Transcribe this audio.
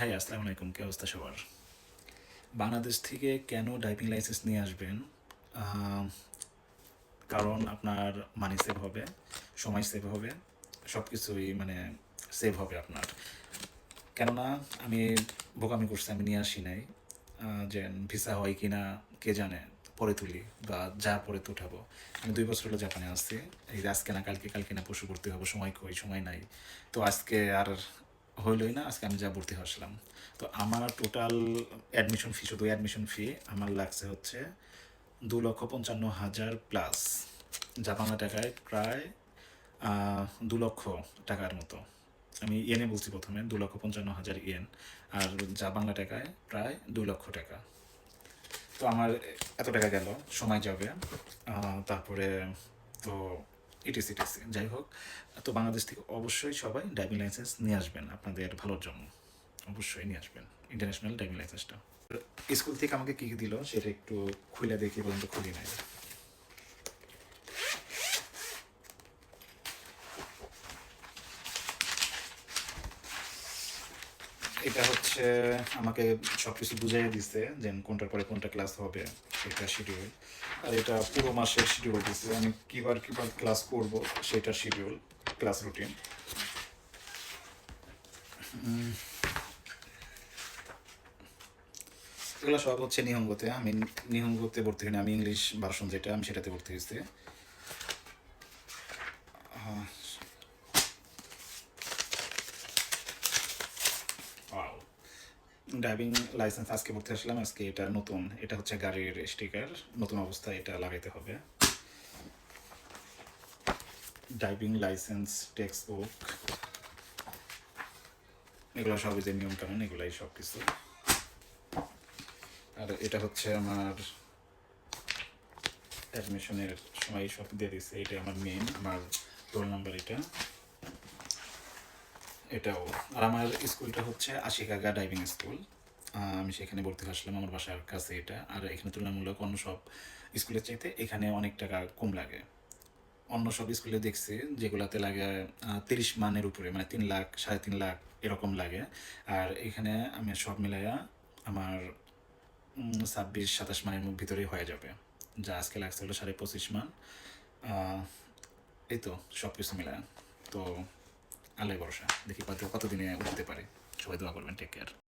হ্যাঁ আসসালামু আলাইকুম, কে অবস্থা সবার? বাংলাদেশ থেকে কেন ড্রাইভিং লাইসেন্স নিয়ে আসবেন? কারণ আপনার মানি সেভ হবে, সময় সেভ হবে সব কিছুই মানে সেভ হবে আপনার। কেননা আমি বোকামি করছি, আমি নিয়ে আসি নাই। যে ভিসা হয় কি না কে জানে, পরে তুলি বা যা পরে তো উঠাবো। আমি দুই বছর হলো জাপানে আসছি এই আজকে না, কালকে কালকে না পশু ভর্তি হব, সময় কই, সময় নাই। তো আজকে আর হইলই না, আজকে আমি যা ভর্তি হয়েছিলাম তো আমার টোটাল অ্যাডমিশন ফি শুধু অ্যাডমিশন ফি আমার লাগছে হচ্ছে দু লক্ষ পঞ্চান্ন হাজার প্লাস বাংলা টাকায় প্রায় দু লক্ষ টাকার মতো। আমি ইয়েনে বলছি প্রথমে, দু লক্ষ পঞ্চান্ন হাজার ইয়েন আর যা বাংলা টাকায় প্রায় দু লক্ষ টাকা। তো আমার এত টাকা গেল, সময় যাবে। তারপরে তো ইটিসি টিসি যাই হোক, তো বাংলাদেশ থেকে অবশ্যই সবাই ড্রাইভিং লাইসেন্স নিয়ে আসবেন, আপনাদের ভালোর জন্য। অবশ্যই নিয়ে আসবেন ইন্টারন্যাশনাল ড্রাইভিং লাইসেন্সটা স্কুল থেকে আমাকে কী দিল, সেটা একটু খুলে দেখি পর্যন্ত খুলি নাই। এটা হচ্ছে, আমাকে সব কিছু বুঝাই দিছে যে কোনটার পরে কোনটা ক্লাস হবে, সেটা শিডিউল আর এটা পুরো মাসের শিডিউল দিছে। আমি কিবার কিবার ক্লাস করব, সেটা শিডিউল ক্লাস রুটিন এগুলো সব হচ্ছে নিহঙ্গতে। আমি নিহঙ্গতে ভর্তি হইনি। আমি ইংলিশ ভার্সন যেটা, আমি সেটাতে ভর্তি হয়েছি ড্রাইভিং লাইসেন্স আজকে ভর্তি আসলাম আজকে এটা নতুন। এটা হচ্ছে গাড়ির স্টিকার নতুন অবস্থায় এটা লাগাইতে হবে। ড্রাইভিং লাইসেন্স টেক্সট বুক এগুলো সবই যে নিয়ম কানুন এগুলাই সব কিছু আর এটা হচ্ছে আমার অ্যাডমিশনের সময় সব দিয়ে দিচ্ছে এটা আমার মেন আমার রোল নাম্বার এটা। এটাও। আর আমার স্কুলটা হচ্ছে আশিকাগা ড্রাইভিং স্কুল। আমি সেখানে ভর্তি আসলাম, আমার বাসার কাছে এটা। আর এখানে তুলনামূলক অন্য সব স্কুলের চাইতে এখানে অনেক টাকা কম লাগে। অন্য সব স্কুলে দেখছি যেগুলাতে লাগে তিরিশ মানের উপরে মানে তিন লাখ, সাড়ে তিন লাখ এরকম লাগে। আর এখানে আমি সব মিলাইয়া আমার ছাব্বিশ, সাতাশ মানের ভিতরেই হয়ে যাবে। যা আজকে লাগছে হলো সাড়ে পঁচিশ মান। এই তো সব কিছু মিলায়। তো আল্লাহ ভরসা। দেখি কত কতদিনে উঠতে পারে। সবাই দোয়া করবেন টেক কেয়ার